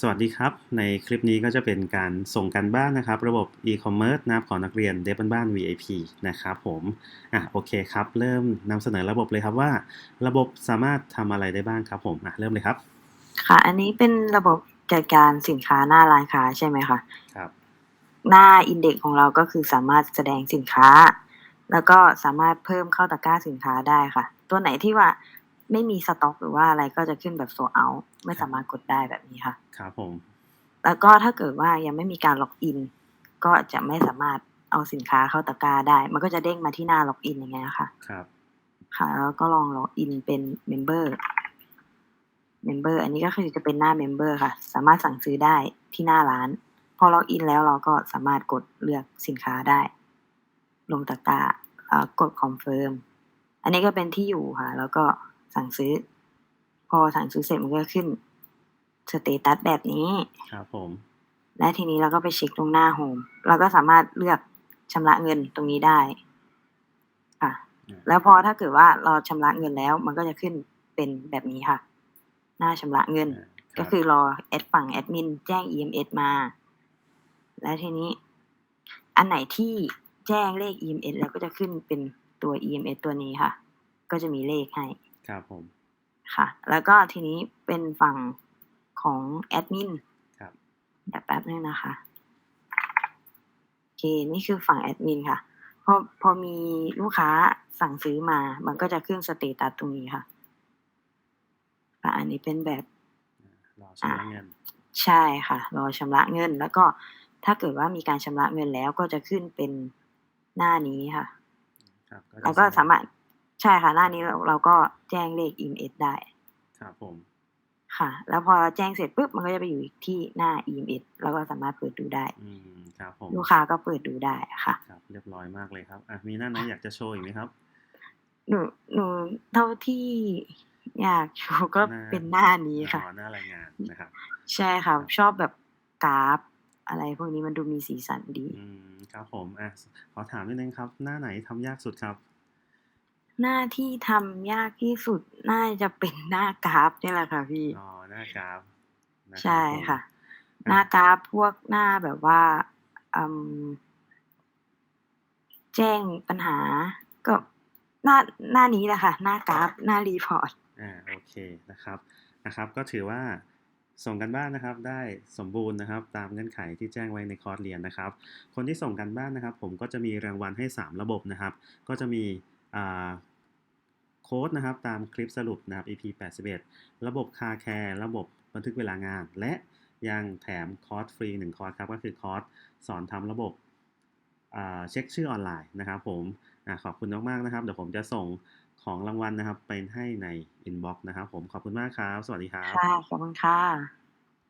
สวัสดีครับ ในคลิปนี้ก็จะเป็นการส่งกันบ้านนะครับ ระบบ e-commerce นะครับของนักเรียนเดฟบ้าน VIP นะครับผมอะโอเคครับ เริ่มนำเสนอระบบเลยครับว่า ระบบสามารถทำอะไรได้บ้างครับผมอะเริ่มเลยครับ ค่ะ อันนี้เป็นระบบจัดการสินค้าหน้าร้านค้าใช่ไหมคะครับ หน้าอินเด็กของเราก็คือสามารถแสดงสินค้า แล้วก็สามารถเพิ่มเข้าตะกร้าสินค้าได้ค่ะ ตัวไหนที่ว่า ไม่มีสต็อกหรือว่าอะไรก็จะขึ้นแบบโซเอาไม่สามารถกดได้แบบนี้ค่ะ ครับผม แล้วก็ถ้าเกิดว่ายังไม่มีการล็อกอิน ก็จะไม่สามารถเอาสินค้าเข้าตะกร้าได้ มันก็จะเด้งมาที่หน้าล็อกอินอย่างเงี้ยค่ะ ครับ ค่ะ แล้วก็ลองล็อกอินเป็นเมมเบอร์เมมเบอร์อันนี้ก็คือจะเป็นหน้าเมมเบอร์ค่ะ สามารถสั่งซื้อได้ที่หน้าร้าน พอล็อกอินแล้วเราก็สามารถกดเลือกสินค้าได้ ลงตะกร้าแล้วกดคอนเฟิร์ม อันนี้ก็เป็นที่อยู่ค่ะ แล้วก็ สั่งซื้อ พอสั่งซื้อเสร็จมันก็ขึ้นสเตตัสแบบนี้ ครับผม และทีนี้เราก็ไปเช็คตรงหน้าโฮมเราก็สามารถเลือกชำระเงินตรงนี้ได้ค่ะ แล้วพอถ้าเกิดว่าเราชำระเงินแล้ว มันก็จะขึ้นเป็นแบบนี้ค่ะ หน้าชำระเงินอ่าก็คือรอแอดฝั่งแอดมินแจ้ง EMS มา และทีนี้ อันไหนที่แจ้งเลข EMS แล้วก็จะขึ้นเป็นตัว EMS ตัวนี้ค่ะ ก็จะมีเลขให้ ครับผมค่ะ แล้วก็ทีนี้เป็นฝั่งของแอดมินครับเดี๋ยวแป๊บนึงนะคะโอเคนี่คือฝั่งแอดมินค่ะพอพอมีลูกค้าสั่งซื้อมา มันก็จะขึ้นสเตตัสตรงนี้ค่ะอะอันนี้เป็นแบบรอชำระเงิน ใช่ค่ะ รอชำระเงิน แล้วก็ถ้าเกิดว่ามีการชำระเงินแล้วก็จะขึ้นเป็นหน้านี้ค่ะครับจะเราก็สามารถ ใช่ค่ะ หน้านี้เราเราก็แจ้งเลข EMS ได้ ครับผม ค่ะ แล้วพอเราแจ้งเสร็จปุ๊บมันก็จะไปอยู่ที่หน้า EMS แล้วก็สามารถเปิดดูได้ อืม ครับผม ลูกค้าก็เปิดดูได้ค่ะ ครับ เรียบร้อยมากเลยครับ อะ มีหน้าไหนอยากจะโชว์อีกไหมครับ หนูหนูเท่าที่อยากโชว์ก็หน้า เป็นหน้านี้ค่ะ อ๋อหน้ารายงานนะครับ ใช่ค่ะ ชอบแบบกราฟ อะไรพวกนี้มันดูมีสีสันดี อืม ครับผม อะ ขอถามนิดนึงครับ หน้าไหนทำยากสุดครับ หน้าที่ทำยากที่สุดน่าจะเป็นหน้ากราฟนี่แหละค่ะพี่ อ๋อ หน้ากราฟนะครับใช่ผมค่ะอะ หน้ากราฟพวกหน้าแบบว่าอืมแจ้งปัญหา ก็หน้าหน้านี้แหละค่ะ หน้ากราฟ หน้ารีพอร์ต อ่า โอเคนะครับนะครับ ก็ถือว่าส่งกันบ้านนะครับได้สมบูรณ์นะครับ ตามเงื่อนไขที่แจ้งไว้ในคอร์สเรียนนะครับ คนที่ส่งกันบ้านนะครับ ผมก็จะมีรางวัลให้ 3 ระบบนะครับ ก็จะมีอ่า โค้ดนะครับตามคลิปสรุปนะครับ EP 81 ระบบคาแคร์ระบบบันทึกเวลางาน และยังแถมคอร์สฟรี1คอร์สครับก็คือคอร์สสอนทำระบบเช็คชื่อออนไลน์นะครับผมอขอบคุณมากๆนะครับ เดี๋ยวผมจะส่งของรางวัลนะครับ ไปให้ในอินบ็อกซ์นะครับผมขอบคุณมากครับ สวัสดีครับค่ะขอบคุณค่ะ